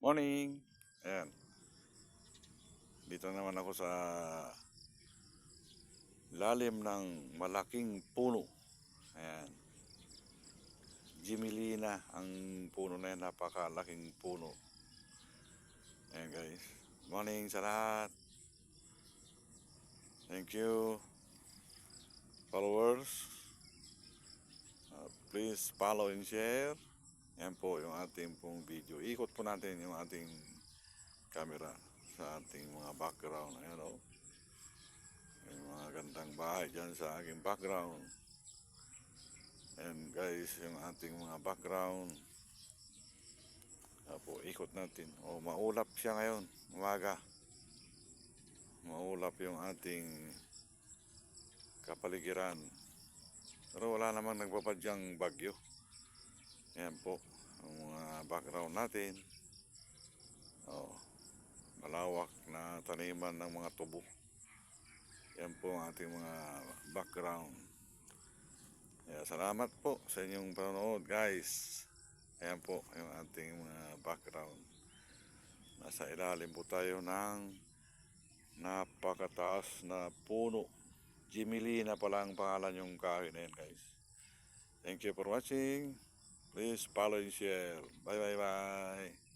Morning! Ayan. Dito naman ako sa lalim ng malaking puno. Ayan. Jimilina ang puno na yan. Napakalaking puno. Ayan guys. Morning sa lahat. Thank you. Followers. Uh, please follow and share. Yan po yung ating pong video. Ikot po natin yung ating camera sa ating mga background. Ayan o. Yung mga gandang bahay dyan sa aking background. And guys, yung ating mga background. Ayan po, ikot natin. O, maulap siya ngayon. Umaga. Maulap yung ating kapaligiran. Pero wala namang nagpapadyang bagyo. Yan po, ang mga background natin. Oh, malawak na taniman ng mga tubo. Yan po ang ating mga background. Kaya salamat po sa inyong panonood guys. Ayan po yung ating mga background. Nasa ilalim po tayo ng napakataas na puno. Jimilina pala ang pangalan yung kahoy na yan guys. Thank you for watching. Please follow and share. Bye bye bye.